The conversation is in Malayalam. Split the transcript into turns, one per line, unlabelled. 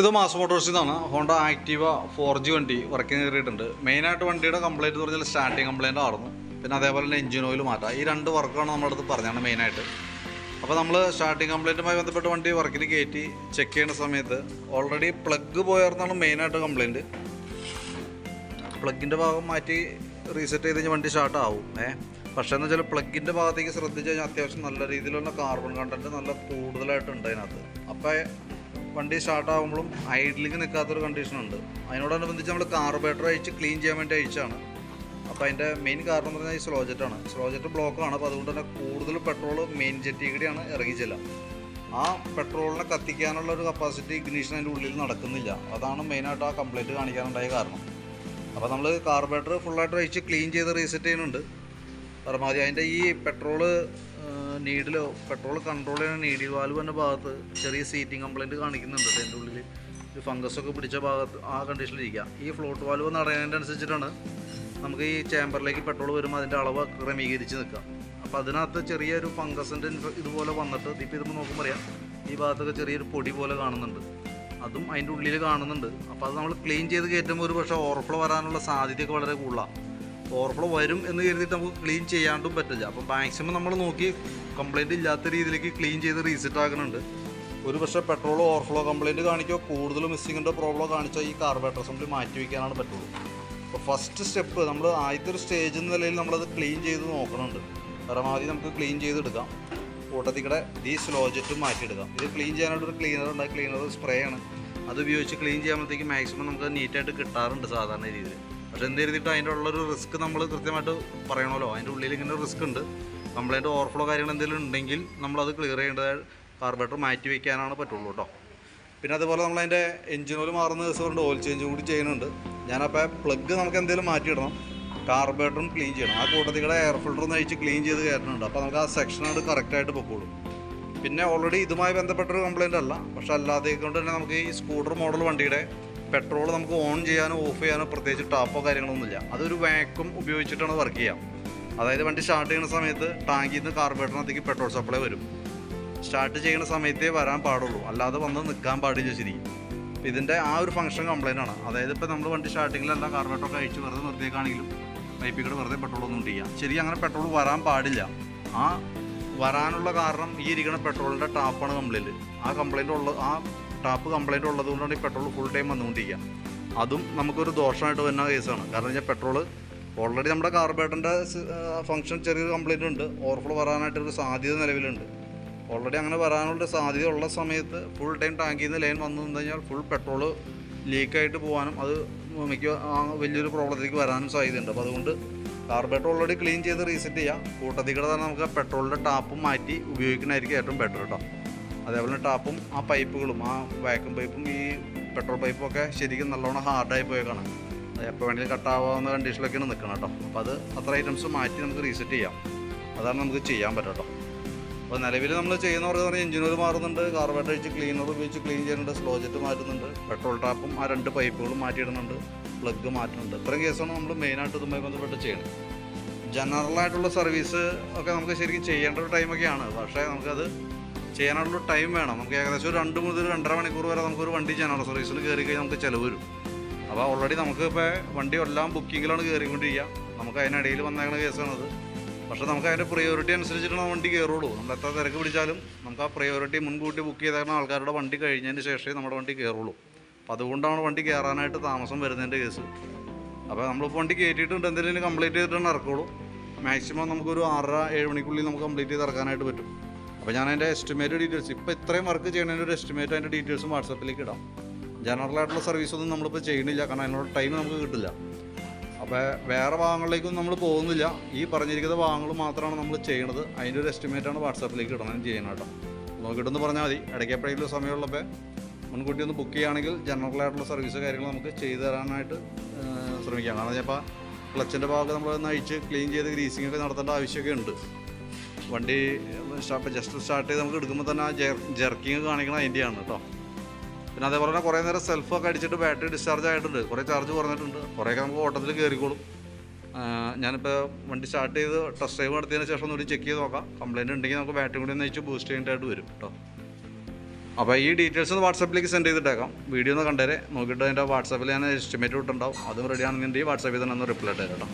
ഇത് മാസ് മോട്ടോഴ്സിൽ നിന്നാണ് ഹോണ്ട ആക്റ്റീവ ഫോർ ജി വണ്ടി വർക്കിംഗ് കയറിയിട്ടുണ്ട്. മെയിനായിട്ട് വണ്ടിയുടെ കംപ്ലൈന്റ് എന്ന് പറഞ്ഞാൽ സ്റ്റാർട്ടിങ് കംപ്ലൈന്റ് ആയിരുന്നു. പിന്നെ അതേപോലെ തന്നെ എഞ്ചിൻ ഓയിൽ മാറ്റാം. ഈ രണ്ട് വർക്കാണ് നമ്മുടെ അടുത്ത് പറഞ്ഞാണ് മെയിനായിട്ട്. അപ്പോൾ നമ്മൾ സ്റ്റാർട്ടിങ് കംപ്ലൈന്റുമായി ബന്ധപ്പെട്ട് വണ്ടി വർക്കിന് കയറ്റി ചെക്ക് ചെയ്യുന്ന സമയത്ത് ഓൾറെഡി പ്ലഗ് പോയർന്നാണ് മെയിനായിട്ട് കംപ്ലൈന്റ് പ്ലഗിന്റെ ഭാഗം മാറ്റി റീസെറ്റ് ചെയ്ത് കഴിഞ്ഞാൽ വണ്ടി സ്റ്റാർട്ട് ആവും. പക്ഷേ എന്ന് വെച്ചാൽ പ്ലഗിന്റെ ഭാഗത്തേക്ക് ശ്രദ്ധിച്ച് കഴിഞ്ഞാൽ അത്യാവശ്യം നല്ല രീതിയിലുള്ള കാർബൺ കണ്ടന്റ് നല്ല കൂടുതലായിട്ടുണ്ട് അതിനകത്ത്. അപ്പോൾ വണ്ടി സ്റ്റാർട്ട് ആകുമ്പോഴും ഐഡലിങ് നിൽക്കാത്തൊരു കണ്ടീഷനുണ്ട് അതിനോടനുബന്ധിച്ച് നമ്മൾ കാർബേറ്റർ അയച്ച് ക്ലീൻ ചെയ്യാൻ വേണ്ടി അയച്ചാണ് അപ്പോൾ അതിന്റെ മെയിൻ കാരണം എന്ന് പറഞ്ഞാൽ ഈ സ്ലോ ജെറ്റാണ് സ്ലോ ജെറ്റ് ബ്ലോക്കാണ് അപ്പോൾ അതുകൊണ്ട് തന്നെ കൂടുതൽ പെട്രോൾ മെയിൻ ജെറ്റിൽ കൂടിയാണ് ഇറങ്ങിച്ചില്ല ആ പെട്രോളിനെ കത്തിക്കാനുള്ള ഒരു കപ്പാസിറ്റി ഇഗ്നീഷൻ അതിന്റെ ഉള്ളിൽ നടക്കുന്നില്ല. അതാണ് മെയിനായിട്ട് ആ കംപ്ലൈന്റ് കാണിക്കാനുണ്ടായ കാരണം. അപ്പോൾ നമ്മൾ കാർബറേറ്റർ ഫുള്ളായിട്ട് അഴിച്ച് ക്ലീൻ ചെയ്ത് റീസെറ്റ് ചെയ്യുന്നുണ്ട്. പരമാവധി അതിന്റെ ഈ പെട്രോൾ നീഡിലോ പെട്രോൾ കൺട്രോൾ ചെയ്യുന്ന നീഡിൽ വാൽവ് എന്ന ഭാഗത്ത് ചെറിയ സീറ്റിംഗ് കംപ്ലൈന്റ് കാണിക്കുന്നുണ്ട്. അതിന്റെ ഉള്ളിൽ ഒരു ഫംഗസ് ഒക്കെ പിടിച്ച ഭാഗത്ത് ആ കണ്ടീഷനിലിരിക്കാം ഈ ഫ്ലോട്ട് വാൽവ് നടക്കുന്നതിന്റെ അനുസരിച്ചിട്ടാണ് നമുക്ക് ഈ ചേമ്പറിലേക്ക് പെട്രോൾ വരുമ്പോൾ അതിന്റെ അളവ് ക്രമീകരിച്ച് നിൽക്കാം അപ്പോൾ അതിനകത്ത് ചെറിയൊരു ഫംഗസിന്റെ ഇതുപോലെ വന്നിട്ട് ഇപ്പോൾ ഇതിപ്പോൾ നോക്കുമ്പോൾ അറിയാം. ഈ ഭാഗത്തൊക്കെ ചെറിയൊരു പൊടി പോലെ കാണുന്നുണ്ട്. അതും അതിന്റെ ഉള്ളിൽ കാണുന്നുണ്ട്. അപ്പോൾ അത് നമ്മൾ ക്ലീൻ ചെയ്ത് കയറ്റുമ്പോൾ ഒരു പക്ഷേ ഓവർഫ്ലോ വരാനുള്ള സാധ്യതയൊക്കെ വളരെ കൂടുതലാണ് ഓവർഫ്ലോ വരും എന്ന് കരുതിയിട്ട് നമുക്ക് ക്ലീൻ ചെയ്യാണ്ടും പറ്റില്ല. അപ്പം മാക്സിമം നമ്മൾ നോക്കി കംപ്ലൈന്റ് ഇല്ലാത്ത രീതിയിലേക്ക് ക്ലീൻ ചെയ്ത് റീസെറ്റ് ആക്കുന്നുണ്ട് ഒരു പക്ഷേ പെട്രോൾ ഓവർഫ്ലോ കംപ്ലൈന്റ് കാണിക്കോ കൂടുതൽ മിസ്സിങ്ങിന്റെ പ്രോബ്ലം കാണിച്ചാൽ ഈ കാർബറേറ്റർ അസംബ്ലി മാറ്റി വയ്ക്കാനാണ് പറ്റുള്ളൂ. അപ്പോൾ ഫസ്റ്റ് സ്റ്റെപ്പ് നമ്മൾ ആദ്യത്തെ ഒരു സ്റ്റേജ് എന്ന നിലയിൽ നമ്മളത് ക്ലീൻ ചെയ്ത് നോക്കണുണ്ട്. പരമാവധി നമുക്ക് ക്ലീൻ ചെയ്തെടുക്കാം. കൂട്ടത്തിക്കടെ കൂടെ ഈ സ്ലോജറ്റും മാറ്റിയെടുക്കാം. ഇത് ക്ലീൻ ചെയ്യാനായിട്ട് ഒരു ക്ലീനർ ഉണ്ട്. ക്ലീനർ സ്പ്രേ ആണ്. അത് ഉപയോഗിച്ച് ക്ലീൻ ചെയ്യുമ്പോഴത്തേക്ക് മാക്സിമം നമുക്ക് നീറ്റായിട്ട് കിട്ടാറുണ്ട് സാധാരണ രീതിയിൽ പക്ഷെ എന്ത് ചെയ്തിട്ട് അതിന്റെ ഉള്ളൊരു റിസ്ക് നമ്മൾ കൃത്യമായിട്ട് പറയണമല്ലോ. അതിന്റെ ഉള്ളിൽ ഇങ്ങനെ റിസ്ക് ഉണ്ട്. കംപ്ലൈന്റ് ഓവർഫ്ലോ കാര്യങ്ങൾ എന്തെങ്കിലും ഉണ്ടെങ്കിൽ നമ്മളത് ക്ലിയർ ചെയ്യേണ്ടത് കാർബറേറ്റർ മാറ്റി വയ്ക്കാനാണ് പറ്റുള്ളൂ കേട്ടോ. പിന്നെ അതുപോലെ നമ്മൾ അതിന്റെ എഞ്ചിൻ ഓയിൽ മാറുന്ന ദിവസം കൊണ്ട് ഓയിൽ ചേഞ്ച് കൂടി ചെയ്യുന്നുണ്ട്. ഞാനപ്പോൾ പ്ലഗ് നമുക്ക് എന്തെങ്കിലും മാറ്റിയിടണം. കാർബറേറ്ററും ക്ലീൻ ചെയ്യണം. ആ കൂട്ടത്തിൽ കൂടെ എയർ ഫിൽറ്റർ ഒന്ന് ക്ലീൻ ചെയ്ത് കയറ്റുന്നുണ്ട് അപ്പോൾ നമുക്ക് ആ സെക്ഷനോട് കറക്റ്റായിട്ട് പൊക്കോളും. പിന്നെ ഓൾറെഡി ഇതുമായി ബന്ധപ്പെട്ടൊരു കംപ്ലൈന്റ് അല്ല. പക്ഷെ അല്ലാതെ കൊണ്ട് തന്നെ നമുക്ക് ഈ സ്കൂട്ടർ മോഡൽ വണ്ടിയുടെ പെട്രോൾ നമുക്ക് ഓൺ ചെയ്യാനോ ഓഫ് ചെയ്യാനോ പ്രത്യേകിച്ച് ടാപ്പോ കാര്യങ്ങളൊന്നുമില്ല. അതൊരു വാക്വം ഉപയോഗിച്ചിട്ടാണ് വർക്ക് ചെയ്യാം. അതായത് വണ്ടി സ്റ്റാർട്ട് ചെയ്യുന്ന സമയത്ത് ടാങ്കിൽ നിന്ന് കാർബറേറ്ററിനകത്തേക്ക് പെട്രോൾ സപ്ലൈ വരും. സ്റ്റാർട്ട് ചെയ്യുന്ന സമയത്തേ വരാൻ പാടുള്ളൂ. അല്ലാതെ വന്ന് നിൽക്കാൻ പാടില്ല അപ്പോൾ ഇതിന്റെ ആ ഒരു ഫംഗ്ഷൻ കംപ്ലൈന്റ് ആണ്. അതായത് ഇപ്പോൾ നമ്മൾ വണ്ടി സ്റ്റാർട്ടിങ്ങിലെല്ലാം കാർബറേറ്ററൊക്കെ അഴിച്ച് വെറുതെ നിർത്തിയേക്കാണെങ്കിലും പൈപ്പിൽ കൂടെ വെറുതെ പെട്രോൾ ഒന്നും ചെയ്യാം. ശരി അങ്ങനെ പെട്രോൾ വരാൻ പാടില്ല. ആ വരാനുള്ള കാരണം ഈ ഇരിക്കുന്ന പെട്രോളിന്റെ ടാപ്പാണ് കംപ്ലൈന്റ് ആ കംപ്ലൈന്റ് ഉള്ള ആ ടാപ്പ് കംപ്ലൈന്റ് ഉള്ളത് കൊണ്ടാണ് ഈ പെട്രോൾ ഫുൾ ടൈം വന്നുകൊണ്ടിരിക്കുക അതും നമുക്കൊരു ദോഷമായിട്ട് വരുന്ന കേസാണ്. കാരണം വെച്ചാൽ പെട്രോൾ ഓൾറെഡി നമ്മുടെ കാർബേറ്ററിന്റെ ഫംഗ്ഷൻ ചെറിയൊരു കംപ്ലൈന്റ് ഉണ്ട്. ഓവർഫ്ലോ വരാനായിട്ടൊരു സാധ്യത നിലവിലുണ്ട്. ഓൾറെഡി അങ്ങനെ വരാനുള്ള സാധ്യത ഉള്ള സമയത്ത് ഫുൾ ടൈം ടാങ്കിൽ നിന്ന് ലൈൻ വന്നു കഴിഞ്ഞാൽ ഫുൾ പെട്രോൾ ലീക്കായിട്ട് പോകാനും അത് മിക്ക വലിയൊരു പ്രോബ്ലത്തിലേക്ക് വരാനും സാധ്യതയുണ്ട്. അപ്പോൾ അതുകൊണ്ട് കാർബേറ്റർ ഓൾറെഡി ക്ലീൻ ചെയ്ത് റീസെറ്റ് ചെയ്യാം. കൂട്ടത്തിൽ കൂടെ തന്നെ നമുക്ക് പെട്രോളിന്റെ ടാപ്പ് മാറ്റി ഉപയോഗിക്കുന്നതായിരിക്കും ഏറ്റവും ബെറ്റർ കേട്ടോ അതേപോലെ ടാപ്പും ആ പൈപ്പുകളും ആ വാക്യൂം പൈപ്പും ഈ പെട്രോൾ പൈപ്പും ഒക്കെ ശരിക്കും നല്ലോണം ഹാർഡായി പോയേക്കാണ് അത് എപ്പോൾ വേണമെങ്കിലും കട്ടാവാവുന്ന കണ്ടീഷനിലൊക്കെയാണ് നിൽക്കണം കേട്ടോ. അപ്പോൾ അത് അത്ര ഐറ്റംസ് മാറ്റി നമുക്ക് റീസെറ്റ് ചെയ്യാം. അതാണ് നമുക്ക് ചെയ്യാൻ പറ്റും കേട്ടോ. അപ്പോൾ നിലവിൽ നമ്മൾ ചെയ്യുന്നവർക്ക് പറഞ്ഞാൽ എഞ്ചിൻ മാറുന്നുണ്ട് കാർബറേറ്റർ വെച്ച് ക്ലീനർ ഉപയോഗിച്ച് ക്ലീൻ ചെയ്യുന്നുണ്ട് സ്ലോ ജെറ്റ് മാറ്റുന്നുണ്ട് പെട്രോൾ ടാപ്പും ആ രണ്ട് പൈപ്പുകളും മാറ്റിയിടുന്നുണ്ട് പ്ലഗ് മാറ്റുന്നുണ്ട്. ഇത്രയും കേസാണ് നമ്മൾ മെയിനായിട്ട് ഇതുമായി ബന്ധപ്പെട്ട് ചെയ്യുന്നത് ജനറലായിട്ടുള്ള സർവീസ് ഒക്കെ നമുക്ക് ശരിക്കും ചെയ്യേണ്ട ഒരു ടൈമൊക്കെയാണ് പക്ഷേ നമുക്കത് ചെയ്യാനുള്ള ടൈം വേണം. നമുക്ക് ഏകദേശം ഒരു രണ്ട് മുതൽ രണ്ടര മണിക്കൂർ വരെ നമുക്കൊരു വണ്ടി ചെയ്യാനുള്ള സർവീസിൽ കയറി കഴിഞ്ഞാൽ നമുക്ക് ചിലവ് വരും. അപ്പോൾ ഓൾറെഡി നമുക്ക് ഇപ്പോൾ വണ്ടി എല്ലാം ബുക്കിങ്ങിലാണ് കയറിക്കൊണ്ടിരിക്കുക നമുക്ക് അതിനിടയിൽ വന്നേക്കുന്ന കേസാണത് പക്ഷേ നമുക്ക് അതിന്റെ പ്രയോറിറ്റി അനുസരിച്ചിട്ടാണ് വണ്ടി കയറുള്ളൂ നമ്മൾ എത്ര തിരക്ക് പിടിച്ചാലും നമുക്ക് ആ പ്രയോറിറ്റി മുൻകൂട്ടി ബുക്ക് ചെയ്തേക്കുന്ന ആൾക്കാരുടെ വണ്ടി കഴിഞ്ഞതിന് ശേഷമേ നമ്മുടെ വണ്ടി കയറുള്ളൂ അപ്പോൾ അതുകൊണ്ടാണ് വണ്ടി കയറാനായിട്ട് താമസം വരുന്നതിന്റെ കേസ്. അപ്പോൾ നമ്മളിപ്പോൾ വണ്ടി കയറ്റിയിട്ടുണ്ട് എന്തെങ്കിലും കംപ്ലീറ്റ് ചെയ്തിട്ടാണ് ഇറക്കുള്ളൂ. മാക്സിമം നമുക്കൊരു ആറര ഏഴ് മണിക്കുള്ളിൽ നമുക്ക് കംപ്ലീറ്റ് ചെയ്ത് ഇറക്കാനായിട്ട് പറ്റും. അപ്പോൾ ഞാൻ അതിന്റെ എസ്റ്റിമേറ്റ് ഡീറ്റെയിൽസ് ഇപ്പോൾ ഇത്രയും വർക്ക് ചെയ്യണതിന്റെ ഒരു എസ്റ്റിമേറ്റ് അതിന്റെ ഡീറ്റെയിൽസും വാട്സപ്പിലേക്ക് ഇടാം. ജനറൽ ആയിട്ടുള്ള സർവീസ് ഒന്നും നമ്മളിപ്പോൾ ചെയ്യുന്നില്ല. കാരണം അതിനുള്ള ടൈം നമുക്ക് കിട്ടില്ല. അപ്പോൾ വേറെ ഭാഗങ്ങളിലേക്കൊന്നും നമ്മൾ പോകുന്നില്ല. ഈ പറഞ്ഞിരിക്കുന്ന ഭാഗങ്ങൾ മാത്രമാണ് നമ്മൾ ചെയ്യണത്. അതിന്റെ ഒരു എസ്റ്റിമേറ്റാണ് വാട്സാപ്പിലേക്ക് ഇടണം ചെയ്യണം കേട്ടോ. നോക്കിയിട്ടൊന്ന് പറഞ്ഞാൽ മതി. ഇടയ്ക്ക് എപ്പോഴെങ്കിലും സമയമുള്ളപ്പോൾ മുൻകൂട്ടി ഒന്ന് ബുക്ക് ചെയ്യുകയാണെങ്കിൽ ജനറൽ ആയിട്ടുള്ള സർവീസ് കാര്യങ്ങൾ നമുക്ക് ചെയ്തു തരാനായിട്ട് ശ്രമിക്കാം. കാരണം ചിലപ്പോൾ ക്ലച്ചിന്റെ ഭാഗം നമ്മൾ അഴിച്ച് ക്ലീൻ ചെയ്ത് ഗ്രീസിംഗ് ഒക്കെ നടത്തേണ്ട ആവശ്യമൊക്കെ ഉണ്ട്. വണ്ടി ജസ്റ്റ് സ്റ്റാർട്ട് ചെയ്ത് നമുക്ക് എടുക്കുമ്പോൾ തന്നെ ആ ജെർക്കിങ് കാണിക്കണം അതിന്റെയാണ് കേട്ടോ പിന്നെ അതേപോലെ തന്നെ കുറേ നേരം സെൽഫൊക്കെ അടിച്ചിട്ട് ബാറ്ററി ഡിസ്ചാർജ് ആയിട്ടുണ്ട്. കുറേ ചാർജ് കുറഞ്ഞിട്ടുണ്ട്. കുറേയൊക്കെ നമുക്ക് ഓട്ടത്തിൽ കയറിക്കോളും ഞാനിപ്പോൾ വണ്ടി സ്റ്റാർട്ട് ചെയ്ത് ടെസ്റ്റ് ഡ്രൈവ് നടത്തിയതിന് ശേഷം ഒന്നുകൂടി ചെക്ക് ചെയ്ത് നോക്കാം. കംപ്ലയിന്റ് ഉണ്ടെങ്കിൽ നമുക്ക് ബാറ്ററി കൂടി ഒന്ന് ബൂസ്റ്റ് ചെയ്യേണ്ടതായിട്ട് വരും കേട്ടോ അപ്പോൾ ഈ ഡീറ്റെയിൽസ് ഒന്ന് വാട്സാപ്പിലേക്ക് സെൻഡ് ചെയ്തിട്ടേക്കാം. വീഡിയോ ഒന്ന് കണ്ടേരെ. നോക്കിയിട്ട് അതിന്റെ വാട്സാപ്പിൽ ഞാൻ എസ്റ്റിമേറ്റ് വിട്ടുണ്ടാവും അതും റെഡി ആണെന്നുണ്ടെങ്കിൽ വാട്സാപ്പിൽ തന്നെ ഒന്ന് റിപ്ലൈ ഇട്ടേക്കാം കേട്ടോ